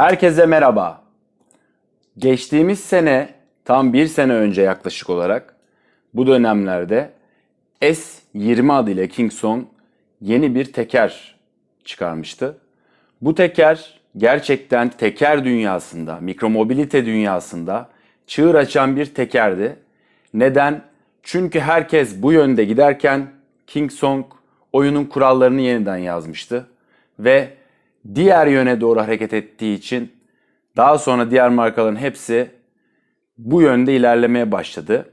Herkese merhaba. Geçtiğimiz sene, tam bir sene önce yaklaşık olarak bu dönemlerde S20 adıyla Kingston yeni bir teker çıkarmıştı. Bu teker gerçekten teker dünyasında, mikromobilite dünyasında çığır açan bir tekerdi. Neden? Çünkü herkes bu yönde giderken Kingsong oyunun kurallarını yeniden yazmıştı ve diğer yöne doğru hareket ettiği için daha sonra diğer markaların hepsi bu yönde ilerlemeye başladı.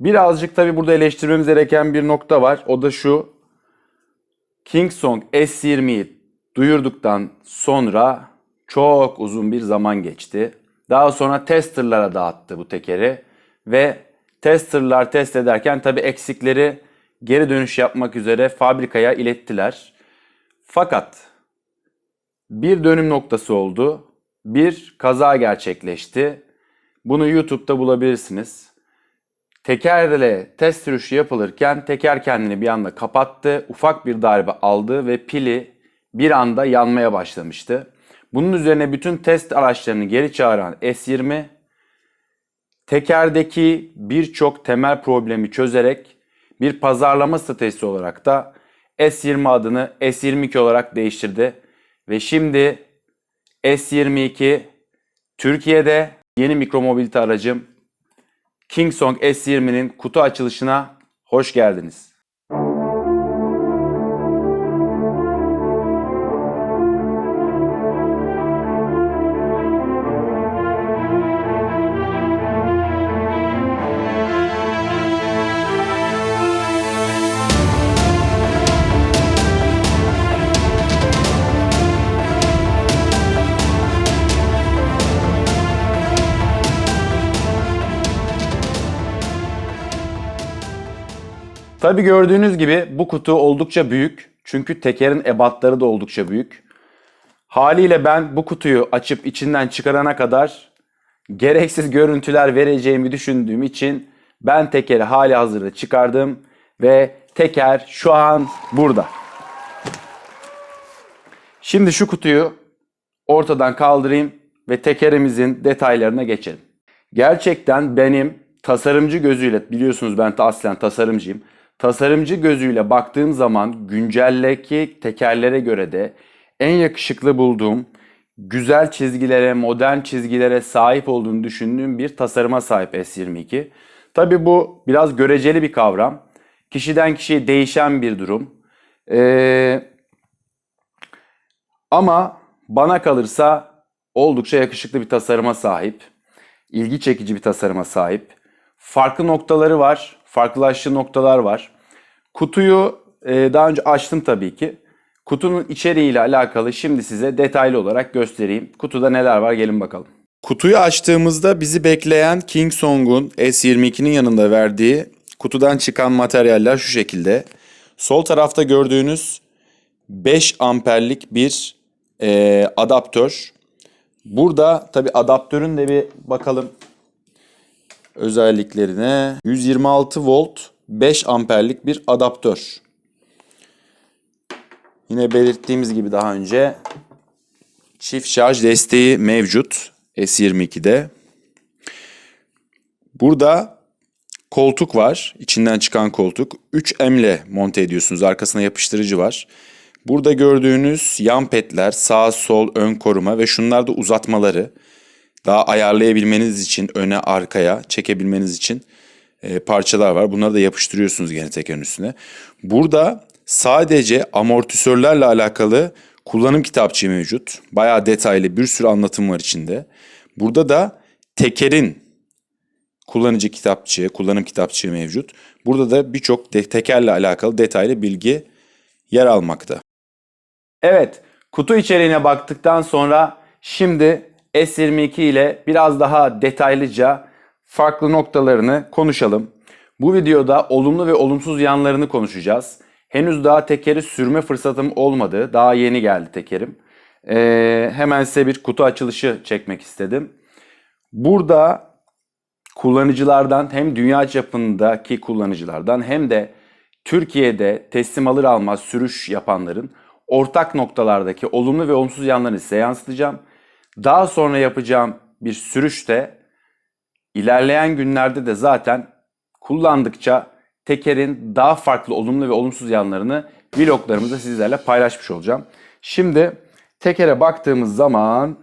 Birazcık tabi burada eleştirmemiz gereken bir nokta var. O da şu. Kingsong S20'yi duyurduktan sonra çok uzun bir zaman geçti. Daha sonra testerlara dağıttı bu tekeri ve testerlar test ederken tabi eksikleri geri dönüş yapmak üzere fabrikaya ilettiler. Fakat bir dönüm noktası oldu. Bir kaza gerçekleşti. Bunu YouTube'da bulabilirsiniz. Tekerle test sürüşü yapılırken teker kendini bir anda kapattı. Ufak bir darbe aldı ve pili bir anda yanmaya başlamıştı. Bunun üzerine bütün test araçlarını geri çağıran S20 tekerdeki birçok temel problemi çözerek bir pazarlama stratejisi olarak da S20 adını S22 olarak değiştirdi. Ve şimdi S22 Türkiye'de yeni mikromobilite aracım Kingsong S20'nin kutu açılışına hoş geldiniz. Tabi gördüğünüz gibi bu kutu oldukça büyük. Çünkü tekerin ebatları da oldukça büyük. Haliyle ben bu kutuyu açıp içinden çıkarana kadar gereksiz görüntüler vereceğimi düşündüğüm için ben tekeri hali hazırda çıkardım ve teker şu an burada. Şimdi şu kutuyu ortadan kaldırayım ve tekerimizin detaylarına geçelim. Gerçekten benim tasarımcı gözüyle biliyorsunuz ben aslen tasarımcıyım. Tasarımcı gözüyle baktığım zaman günceldeki tekerlere göre de en yakışıklı bulduğum, güzel çizgilere, modern çizgilere sahip olduğunu düşündüğüm bir tasarıma sahip S22. Tabi bu biraz göreceli bir kavram. Kişiden kişiye değişen bir durum. Ee, ama bana kalırsa oldukça yakışıklı bir tasarıma sahip. ilgi çekici bir tasarıma sahip. Farklı noktaları var, farklılaştığı noktalar var. Kutuyu e, daha önce açtım tabii ki. Kutunun içeriğiyle alakalı şimdi size detaylı olarak göstereyim. Kutuda neler var gelin bakalım. Kutuyu açtığımızda bizi bekleyen Kingsong'un S22'nin yanında verdiği kutudan çıkan materyaller şu şekilde. Sol tarafta gördüğünüz 5 amperlik bir e, adaptör. Burada tabi adaptörün de bir bakalım özelliklerine. 126 volt 5 amperlik bir adaptör. Yine belirttiğimiz gibi daha önce çift şarj desteği mevcut S22'de. Burada koltuk var. içinden çıkan koltuk. 3M ile monte ediyorsunuz. Arkasına yapıştırıcı var. Burada gördüğünüz yan petler sağ sol ön koruma ve şunlar da uzatmaları. Daha ayarlayabilmeniz için öne arkaya çekebilmeniz için e, parçalar var. Bunları da yapıştırıyorsunuz gene tekerin üstüne. Burada sadece amortisörlerle alakalı kullanım kitapçığı mevcut. Bayağı detaylı bir sürü anlatım var içinde. Burada da tekerin kullanıcı kitapçığı, kullanım kitapçığı mevcut. Burada da birçok tekerle alakalı detaylı bilgi yer almakta. Evet, kutu içeriğine baktıktan sonra şimdi S22 ile biraz daha detaylıca farklı noktalarını konuşalım. Bu videoda olumlu ve olumsuz yanlarını konuşacağız. Henüz daha tekeri sürme fırsatım olmadı. Daha yeni geldi tekerim. Ee, hemen size bir kutu açılışı çekmek istedim. Burada kullanıcılardan hem dünya çapındaki kullanıcılardan hem de Türkiye'de teslim alır almaz sürüş yapanların ortak noktalardaki olumlu ve olumsuz yanlarını size yansıtacağım. Daha sonra yapacağım bir sürüşte ilerleyen günlerde de zaten kullandıkça tekerin daha farklı olumlu ve olumsuz yanlarını vloglarımızda sizlerle paylaşmış olacağım. Şimdi tekere baktığımız zaman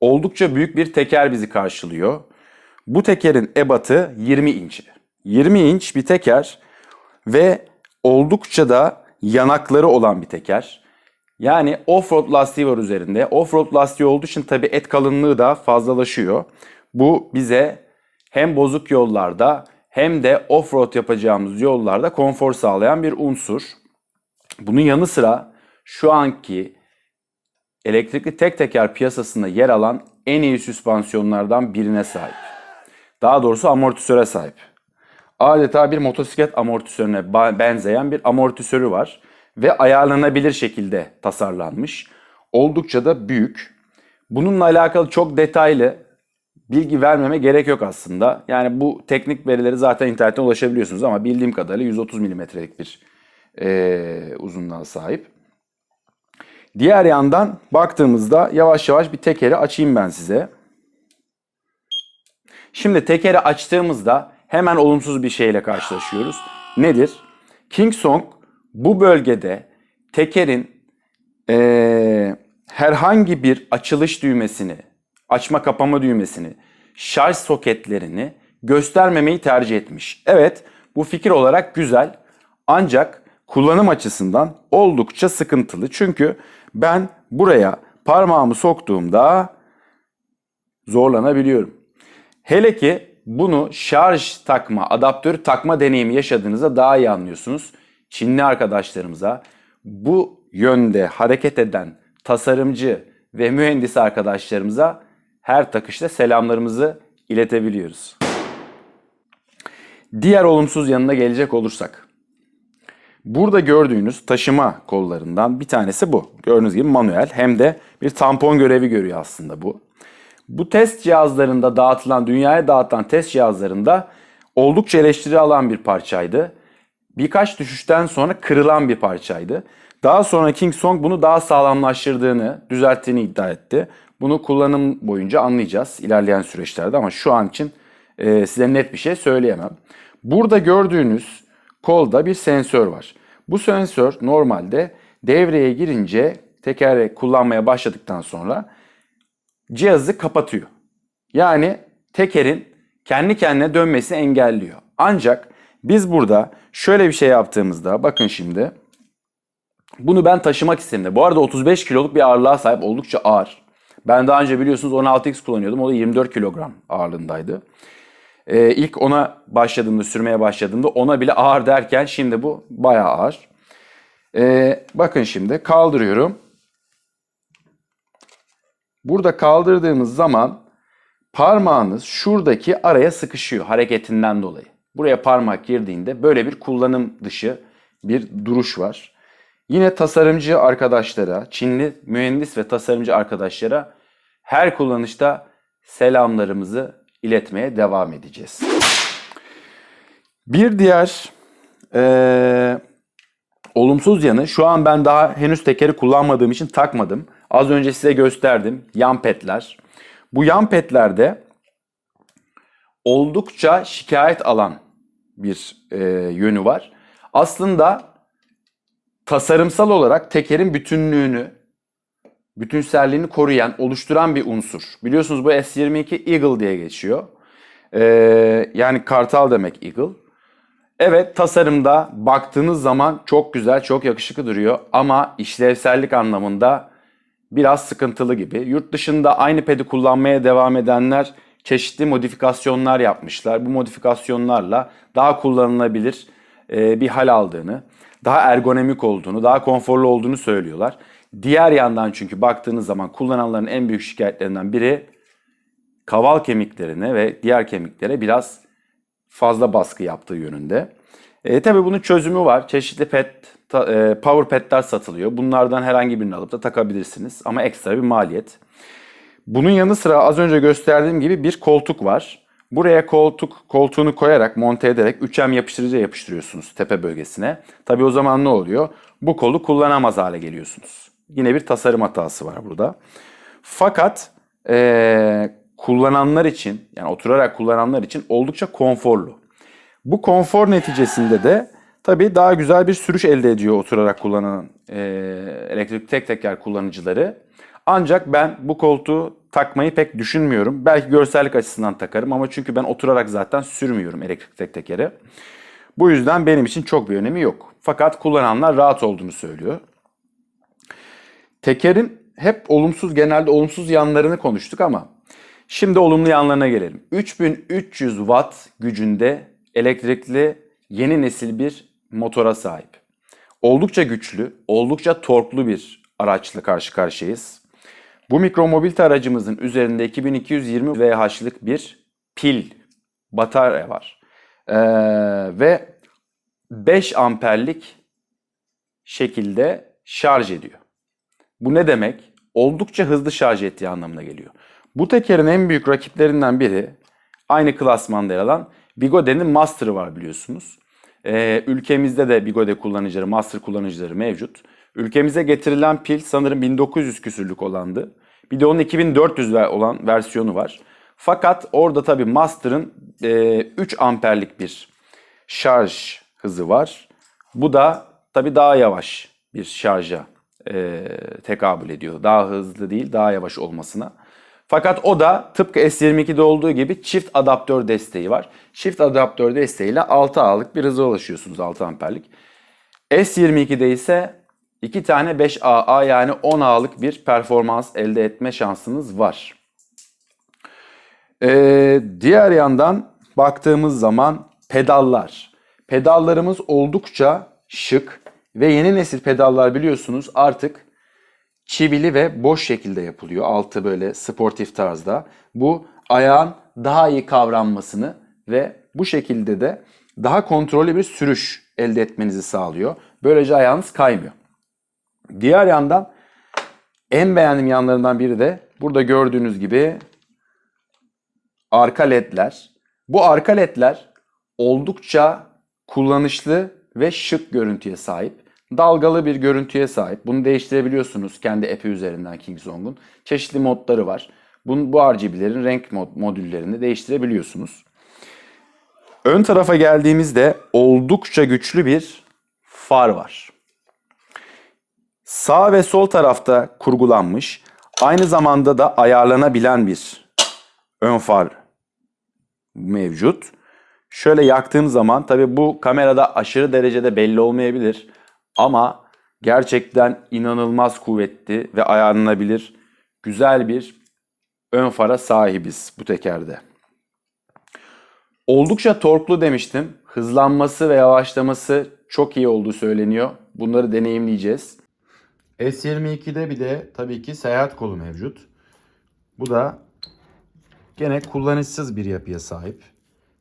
oldukça büyük bir teker bizi karşılıyor. Bu tekerin ebatı 20 inç. 20 inç bir teker ve oldukça da yanakları olan bir teker. Yani off-road lastiği var üzerinde. Off-road lastiği olduğu için tabii et kalınlığı da fazlalaşıyor. Bu bize hem bozuk yollarda hem de off-road yapacağımız yollarda konfor sağlayan bir unsur. Bunun yanı sıra şu anki elektrikli tek teker piyasasında yer alan en iyi süspansiyonlardan birine sahip. Daha doğrusu amortisöre sahip. Adeta bir motosiklet amortisörüne benzeyen bir amortisörü var ve ayarlanabilir şekilde tasarlanmış. Oldukça da büyük. Bununla alakalı çok detaylı bilgi vermeme gerek yok aslında. Yani bu teknik verileri zaten internetten ulaşabiliyorsunuz ama bildiğim kadarıyla 130 milimetrelik bir eee uzunluğa sahip. Diğer yandan baktığımızda yavaş yavaş bir tekeri açayım ben size. Şimdi tekeri açtığımızda hemen olumsuz bir şeyle karşılaşıyoruz. Nedir? Kingsong bu bölgede tekerin eee, herhangi bir açılış düğmesini, açma kapama düğmesini, şarj soketlerini göstermemeyi tercih etmiş. Evet bu fikir olarak güzel ancak kullanım açısından oldukça sıkıntılı. Çünkü ben buraya parmağımı soktuğumda zorlanabiliyorum. Hele ki bunu şarj takma, adaptör takma deneyimi yaşadığınızda daha iyi anlıyorsunuz. Çinli arkadaşlarımıza bu yönde hareket eden tasarımcı ve mühendis arkadaşlarımıza her takışta selamlarımızı iletebiliyoruz. Diğer olumsuz yanına gelecek olursak. Burada gördüğünüz taşıma kollarından bir tanesi bu. Gördüğünüz gibi manuel hem de bir tampon görevi görüyor aslında bu. Bu test cihazlarında dağıtılan, dünyaya dağıtılan test cihazlarında oldukça eleştiri alan bir parçaydı. Birkaç düşüşten sonra kırılan bir parçaydı. Daha sonra Kingsong bunu daha sağlamlaştırdığını, düzelttiğini iddia etti. Bunu kullanım boyunca anlayacağız ilerleyen süreçlerde ama şu an için e, size net bir şey söyleyemem. Burada gördüğünüz kolda bir sensör var. Bu sensör normalde devreye girince teker kullanmaya başladıktan sonra cihazı kapatıyor. Yani tekerin kendi kendine dönmesini engelliyor. Ancak biz burada şöyle bir şey yaptığımızda bakın şimdi bunu ben taşımak istedim. Bu arada 35 kiloluk bir ağırlığa sahip oldukça ağır. Ben daha önce biliyorsunuz 16X kullanıyordum. O da 24 kilogram ağırlığındaydı. Ee, ilk ona başladığımda, sürmeye başladığımda ona bile ağır derken şimdi bu bayağı ağır. Ee, bakın şimdi kaldırıyorum. Burada kaldırdığımız zaman parmağınız şuradaki araya sıkışıyor hareketinden dolayı. Buraya parmak girdiğinde böyle bir kullanım dışı bir duruş var. Yine tasarımcı arkadaşlara, Çinli mühendis ve tasarımcı arkadaşlara her kullanışta selamlarımızı iletmeye devam edeceğiz. Bir diğer eee, olumsuz yanı şu an ben daha henüz tekeri kullanmadığım için takmadım. Az önce size gösterdim yan petler. Bu yan petlerde oldukça şikayet alan bir e, yönü var. Aslında tasarımsal olarak tekerin bütünlüğünü, bütünselliğini koruyan, oluşturan bir unsur. Biliyorsunuz bu S22 Eagle diye geçiyor. Ee, yani kartal demek Eagle. Evet tasarımda baktığınız zaman çok güzel, çok yakışıklı duruyor ama işlevsellik anlamında biraz sıkıntılı gibi. Yurt dışında aynı pedi kullanmaya devam edenler çeşitli modifikasyonlar yapmışlar. Bu modifikasyonlarla daha kullanılabilir e, bir hal aldığını, daha ergonomik olduğunu, daha konforlu olduğunu söylüyorlar. Diğer yandan çünkü baktığınız zaman kullananların en büyük şikayetlerinden biri kaval kemiklerine ve diğer kemiklere biraz fazla baskı yaptığı yönünde. E, tabii bunun çözümü var. Çeşitli pet, ta- e, power petler satılıyor. Bunlardan herhangi birini alıp da takabilirsiniz ama ekstra bir maliyet. Bunun yanı sıra az önce gösterdiğim gibi bir koltuk var. Buraya koltuk koltuğunu koyarak monte ederek 3M yapıştırıcı yapıştırıyorsunuz tepe bölgesine. Tabii o zaman ne oluyor? Bu kolu kullanamaz hale geliyorsunuz. Yine bir tasarım hatası var burada. Fakat eee, kullananlar için yani oturarak kullananlar için oldukça konforlu. Bu konfor neticesinde de tabii daha güzel bir sürüş elde ediyor oturarak kullanan eee elektrik tek teker kullanıcıları. Ancak ben bu koltuğu takmayı pek düşünmüyorum. Belki görsellik açısından takarım ama çünkü ben oturarak zaten sürmüyorum elektrik tek tekeri. Bu yüzden benim için çok bir önemi yok. Fakat kullananlar rahat olduğunu söylüyor. Tekerin hep olumsuz genelde olumsuz yanlarını konuştuk ama şimdi olumlu yanlarına gelelim. 3300 watt gücünde elektrikli yeni nesil bir motora sahip. Oldukça güçlü, oldukça torklu bir araçla karşı karşıyayız. Bu mikromobilite aracımızın üzerinde 2220 VH'lık bir pil batarya var. Ee, ve 5 amperlik şekilde şarj ediyor. Bu ne demek? Oldukça hızlı şarj ettiği anlamına geliyor. Bu tekerin en büyük rakiplerinden biri aynı klasmanda yer alan Bigode'nin Master'ı var biliyorsunuz. Ee, ülkemizde de Bigode kullanıcıları, Master kullanıcıları mevcut. Ülkemize getirilen pil sanırım 1900 küsürlük olandı. Bir de onun 2400 ver- olan versiyonu var. Fakat orada tabii Master'ın e, 3 amperlik bir şarj hızı var. Bu da tabii daha yavaş bir şarja e, tekabül ediyor. Daha hızlı değil, daha yavaş olmasına. Fakat o da tıpkı S22'de olduğu gibi çift adaptör desteği var. Çift adaptör desteğiyle 6 A'lık bir hıza ulaşıyorsunuz 6 amperlik. S22'de ise 2 tane 5AA yani 10 A'lık bir performans elde etme şansınız var. Ee, diğer yandan baktığımız zaman pedallar. Pedallarımız oldukça şık ve yeni nesil pedallar biliyorsunuz artık çivili ve boş şekilde yapılıyor. Altı böyle sportif tarzda. Bu ayağın daha iyi kavranmasını ve bu şekilde de daha kontrollü bir sürüş elde etmenizi sağlıyor. Böylece ayağınız kaymıyor. Diğer yandan en beğendiğim yanlarından biri de burada gördüğünüz gibi arka ledler. Bu arka ledler oldukça kullanışlı ve şık görüntüye sahip. Dalgalı bir görüntüye sahip. Bunu değiştirebiliyorsunuz kendi app'i üzerinden Kingsong'un. Çeşitli modları var. Bunun, bu RGB'lerin renk mod, modüllerini değiştirebiliyorsunuz. Ön tarafa geldiğimizde oldukça güçlü bir far var. Sağ ve sol tarafta kurgulanmış, aynı zamanda da ayarlanabilen bir ön far mevcut. Şöyle yaktığım zaman tabi bu kamerada aşırı derecede belli olmayabilir ama gerçekten inanılmaz kuvvetli ve ayarlanabilir güzel bir ön fara sahibiz bu tekerde. Oldukça torklu demiştim. Hızlanması ve yavaşlaması çok iyi olduğu söyleniyor. Bunları deneyimleyeceğiz. S22'de bir de tabii ki seyahat kolu mevcut. Bu da gene kullanışsız bir yapıya sahip.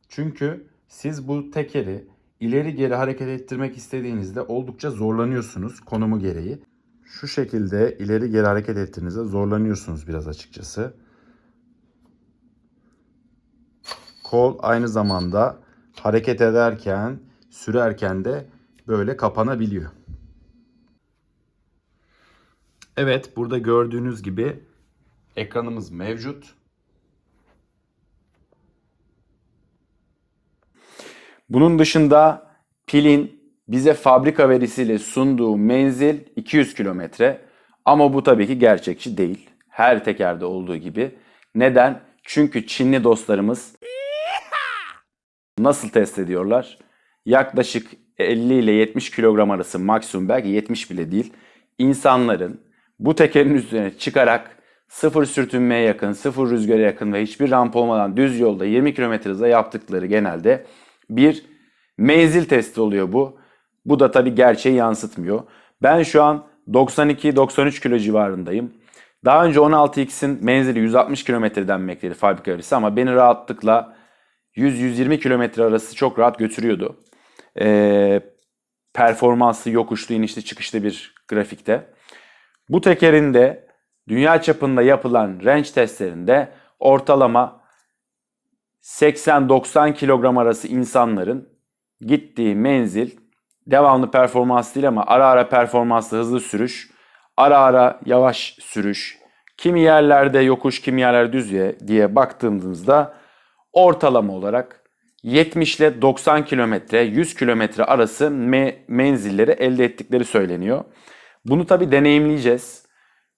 Çünkü siz bu tekeri ileri geri hareket ettirmek istediğinizde oldukça zorlanıyorsunuz konumu gereği. Şu şekilde ileri geri hareket ettiğinizde zorlanıyorsunuz biraz açıkçası. Kol aynı zamanda hareket ederken, sürerken de böyle kapanabiliyor. Evet, burada gördüğünüz gibi ekranımız mevcut. Bunun dışında pilin bize fabrika verisiyle sunduğu menzil 200 kilometre. Ama bu tabii ki gerçekçi değil. Her tekerde olduğu gibi. Neden? Çünkü Çinli dostlarımız nasıl test ediyorlar? Yaklaşık 50 ile 70 kilogram arası maksimum belki 70 bile değil. İnsanların bu tekerin üzerine çıkarak sıfır sürtünmeye yakın, sıfır rüzgara yakın ve hiçbir ramp olmadan düz yolda 20 km hızla yaptıkları genelde bir menzil testi oluyor bu. Bu da tabii gerçeği yansıtmıyor. Ben şu an 92-93 kilo civarındayım. Daha önce 16X'in menzili 160 km denmekteydi fabrika verisi ama beni rahatlıkla 100-120 km arası çok rahat götürüyordu. Ee, performanslı, yokuşlu, inişli, çıkışlı bir grafikte. Bu tekerin de dünya çapında yapılan range testlerinde ortalama 80-90 kilogram arası insanların gittiği menzil devamlı performans değil ama ara ara performanslı hızlı sürüş, ara ara yavaş sürüş, Kimi yerlerde yokuş, kimi yerlerde düz ye- diye baktığımızda ortalama olarak 70 ile 90 kilometre, 100 kilometre arası me- menzilleri elde ettikleri söyleniyor. Bunu tabi deneyimleyeceğiz.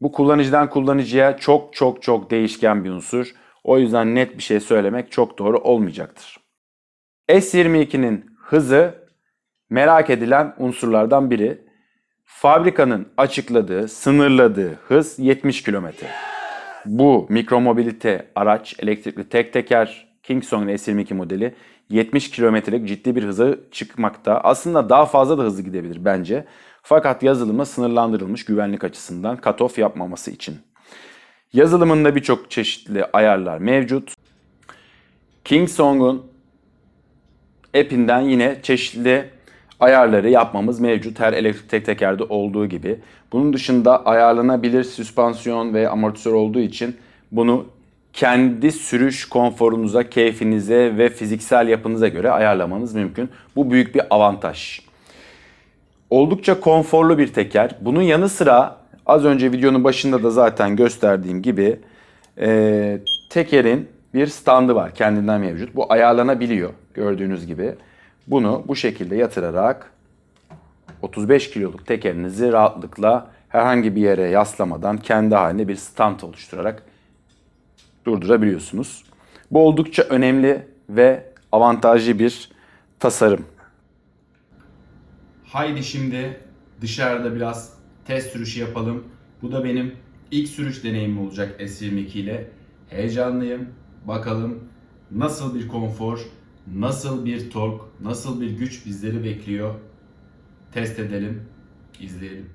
Bu kullanıcıdan kullanıcıya çok çok çok değişken bir unsur. O yüzden net bir şey söylemek çok doğru olmayacaktır. S22'nin hızı merak edilen unsurlardan biri. Fabrikanın açıkladığı, sınırladığı hız 70 kilometre. Bu mikromobilite araç, elektrikli tek teker Kingston S22 modeli 70 kilometrelik ciddi bir hıza çıkmakta. Aslında daha fazla da hızlı gidebilir bence. Fakat yazılımı sınırlandırılmış güvenlik açısından cut-off yapmaması için. Yazılımında birçok çeşitli ayarlar mevcut. Kingsong'un app'inden yine çeşitli ayarları yapmamız mevcut her elektrik tek tekerde olduğu gibi. Bunun dışında ayarlanabilir süspansiyon ve amortisör olduğu için bunu kendi sürüş konforunuza, keyfinize ve fiziksel yapınıza göre ayarlamanız mümkün. Bu büyük bir avantaj. Oldukça konforlu bir teker. Bunun yanı sıra az önce videonun başında da zaten gösterdiğim gibi e, tekerin bir standı var kendinden mevcut. Bu ayarlanabiliyor gördüğünüz gibi. Bunu bu şekilde yatırarak 35 kiloluk tekerinizi rahatlıkla herhangi bir yere yaslamadan kendi haline bir stand oluşturarak durdurabiliyorsunuz. Bu oldukça önemli ve avantajlı bir tasarım. Haydi şimdi dışarıda biraz test sürüşü yapalım. Bu da benim ilk sürüş deneyimim olacak S22 ile. Heyecanlıyım. Bakalım nasıl bir konfor, nasıl bir tork, nasıl bir güç bizleri bekliyor. Test edelim, izleyelim.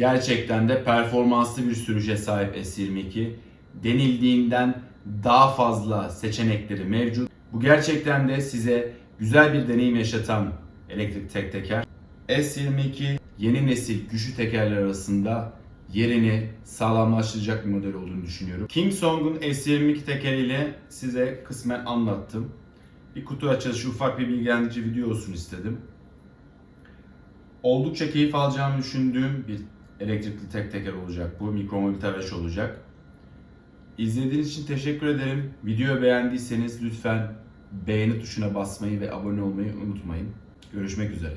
Gerçekten de performanslı bir sürüşe sahip S22. Denildiğinden daha fazla seçenekleri mevcut. Bu gerçekten de size güzel bir deneyim yaşatan elektrik tek teker. S22 yeni nesil güçlü tekerler arasında yerini sağlamlaştıracak bir model olduğunu düşünüyorum. Kingsong'un S22 tekeriyle size kısmen anlattım. Bir kutu açılışı ufak bir bilgilendirici video olsun istedim. Oldukça keyif alacağımı düşündüğüm bir elektrikli tek teker olacak bu. Mikromobilite araç olacak. İzlediğiniz için teşekkür ederim. Videoyu beğendiyseniz lütfen beğeni tuşuna basmayı ve abone olmayı unutmayın. Görüşmek üzere.